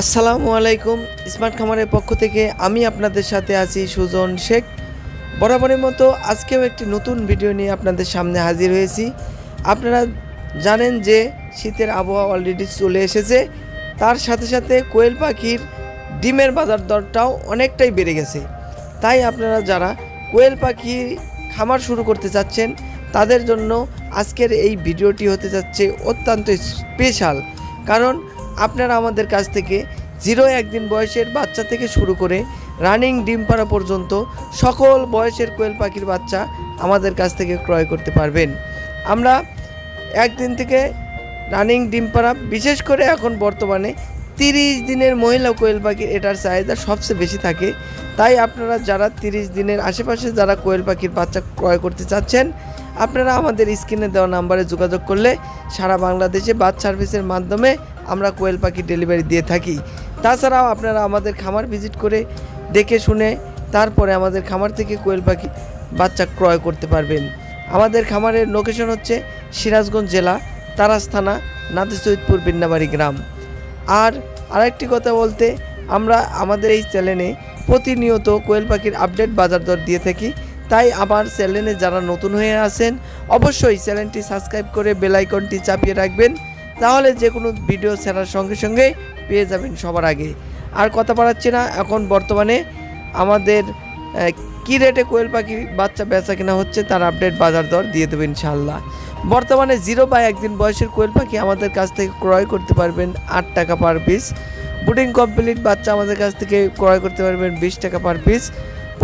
আসসালামু আলাইকুম, স্মার্ট খামারের পক্ষ থেকে আমি আপনাদের সাথে আছি সুজন শেখ। বরাবরের মতো আজকেও একটি নতুন ভিডিও নিয়ে আপনাদের সামনে হাজির হয়েছি। আপনারা জানেন যে শীতের আবহাওয়া অলরেডি চলে এসেছে। তার সাথে সাথে কোয়েল পাখির ডিমের বাজার দরটাও অনেকটাই বেড়ে গেছে। তাই আপনারা যারা কোয়েল পাখি খামার শুরু করতে চাচ্ছেন, তাদের জন্য আজকের এই ভিডিওটি হতে যাচ্ছে অত্যন্ত স্পেশাল। কারণ আপনারা আমাদের কাছ থেকে জিরো একদিন বয়সের বাচ্চা থেকে শুরু করে রানিং ডিম পাড়া পর্যন্ত সকল বয়সের কোয়েল পাখির বাচ্চা আমাদের কাছ থেকে ক্রয় করতে পারবেন। আমরা একদিন থেকে রানিং ডিম পাড়া, বিশেষ করে এখন বর্তমানে তিরিশ দিনের মহিলা কোয়েল পাখির এটার চাহিদা সবচেয়ে বেশি থাকে। তাই আপনারা যারা তিরিশ দিনের আশেপাশে যারা কোয়েল পাখির বাচ্চা ক্রয় করতে চাচ্ছেন আপনারা আমাদের স্ক্রিনে দেওয়া নাম্বারে যোগাযোগ করলে সারা বাংলাদেশে বাস সার্ভিসের মাধ্যমে আমরা কোয়েল পাখি ডেলিভারি দিয়ে থাকি। তাছাড়াও আপনারা আমাদের খামার ভিজিট করে দেখে শুনে তারপরে আমাদের খামার থেকে কোয়েল পাখি বাচ্চা ক্রয় করতে পারবেন। আমাদের খামারের লোকেশন হচ্ছে সিরাজগঞ্জ জেলা, তারাস থানা, নাতে সৈয়দপুর, বিন্নাবাড়ি গ্রাম। আর আরেকটি কথা বলতে, আমরা আমাদের এই চ্যানেলে প্রতিনিয়ত কোয়েল পাখির আপডেট বাজার দর দিয়ে থাকি। তাই আমার চ্যানেলে যারা নতুন হয়ে আছেন, অবশ্যই চ্যানেলটি সাবস্ক্রাইব করে বেল আইকনটি চাপিয়ে রাখবেন, তাহলে যে কোনো ভিডিও ছাড়ার সঙ্গে সঙ্গে পেয়ে যাবেন সবার আগে। আর কথা বাড়াচ্ছি না, এখন বর্তমানে আমাদের কি রেটে কোয়েল পাখি বাচ্চা বেচা কেনা হচ্ছে তার আপডেট বাজার দর দিয়ে দেবেন ইনশাল্লাহ বর্তমানে জিরো বা একদিন বয়সের কোয়েল পাখি আমাদের কাছ থেকে ক্রয় করতে পারবেন আট টাকা পার পিস। বুডিং কমপ্লিট বাচ্চা আমাদের কাছ থেকে ক্রয় করতে পারবেন বিশ টাকা পার পিস।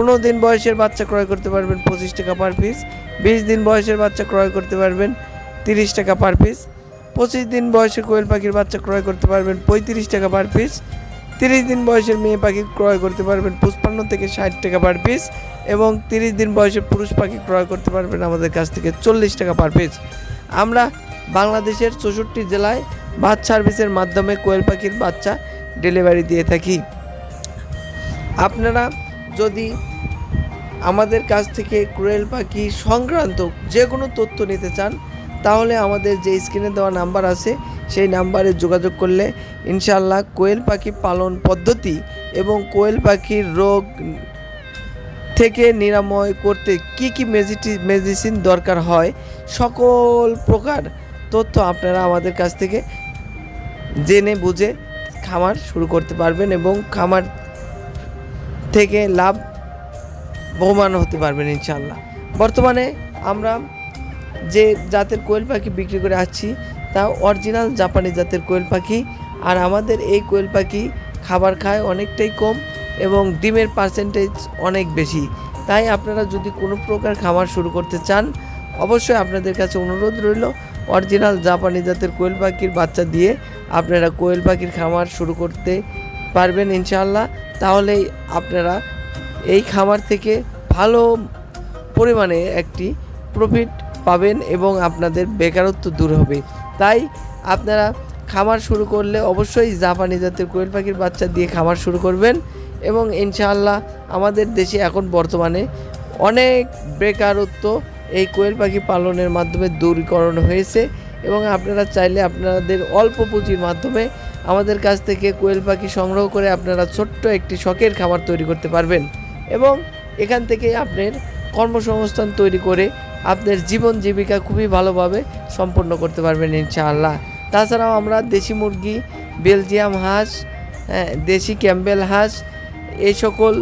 পনেরো দিন বয়সের বাচ্চা ক্রয় করতে পারবেন পঁচিশ টাকা পার পিস বিশ দিন বয়সের বাচ্চা ক্রয় করতে পারবেন তিরিশ টাকা পার পিস পঁচিশ দিন বয়সের কোয়েল পাখির বাচ্চা ক্রয় করতে পারবেন পঁয়ত্রিশ টাকা পার পিস তিরিশ দিন বয়সের মেয়ে পাখি ক্রয় করতে পারবেন পঁচপান্ন থেকে ষাট টাকা পার পিস এবং তিরিশ দিন বয়সের পুরুষ পাখি ক্রয় করতে পারবেন আমাদের কাছ থেকে চল্লিশ টাকা পার পিস আমরা বাংলাদেশের চৌষট্টি জেলায় বাস সার্ভিসের মাধ্যমে কোয়েল পাখির বাচ্চা ডেলিভারি দিয়ে থাকি। আপনারা যদি আমাদের কাছ থেকে কোয়েল পাখি সংক্রান্ত যে কোনো তথ্য নিতে চান, তাহলে আমাদের যে স্ক্রিনে দেওয়া নাম্বার আছে, সেই নাম্বারে যোগাযোগ করলে ইনশাল্লাহ কোয়েল পাখি পালন পদ্ধতি এবং কোয়েল পাখির রোগ থেকে নিরাময় করতে কি কি মেজিটি, মেডিসিন দরকার হয়, সকল প্রকার তথ্য আপনারা আমাদের কাছ থেকে জেনে বুঝে খামার শুরু করতে পারবেন এবং খামার থেকে লাভ বহুমান হতে পারবেন ইনশাল্লাহ বর্তমানে আমরা যে জাতের কোয়েল পাখি বিক্রি করে আসছি, তা অরিজিনাল জাপানি জাতের কোয়েল পাখি। আর আমাদের এই কোয়েল পাখি খাবার খায় অনেকটাই কম এবং ডিমের পার্সেন্টেজ অনেক বেশি। তাই আপনারা যদি কোনো প্রকার খামার শুরু করতে চান, অবশ্যই আপনাদের কাছে অনুরোধ রইল অরিজিনাল জাপানি জাতের কোয়েল পাখির বাচ্চা দিয়ে আপনারা কোয়েল পাখির খামার শুরু করতে পারবেন ইনশাআল্লাহ। তাহলেই আপনারা এই খামার থেকে ভালো পরিমাণে একটি প্রফিট পাবেন এবং আপনাদের বেকারত্ব দূর হবে। তাই আপনারা খামার শুরু করলে অবশ্যই জাপানি জাতের কোয়েল পাখির বাচ্চা দিয়ে খামার শুরু করবেন এবং ইনশাআল্লাহ আমাদের দেশে এখন বর্তমানে অনেক বেকারত্ব এই কোয়েল পাখি পালনের মাধ্যমে দূরীকরণ হয়েছে। এবং আপনারা চাইলে আপনাদের অল্প পুঁজির মাধ্যমে আমাদের কাছ থেকে কোয়েল পাখি সংগ্রহ করে আপনারা ছোট্ট একটি শখের খাবার তৈরি করতে পারবেন। এবং এখান থেকে আপনার কর্মসংস্থান তৈরি করে আপনার জীবন জীবিকা খুবই ভালোভাবে সম্পন্ন করতে পারবেন ইনশাআল্লাহ। তাছাড়াও আমরা দেশি মুরগি বেলজিয়াম হাঁস হ্যাঁ, দেশি ক্যাম্বেল হাঁস এই সকল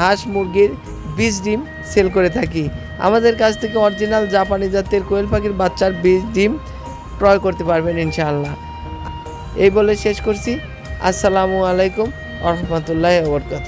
হাঁস মুরগির বীজ ডিম সেল করে থাকি। আমাদের কাছ থেকে অরিজিনাল জাপানি জাতের কোয়েল পাখির বাচ্চার বীজ ডিম ক্রয় করতে পারবেন ইনশাআল্লাহ। এই বলে শেষ করছি। আসসালামু আলাইকুম রহমতুল্লাহ বরকাত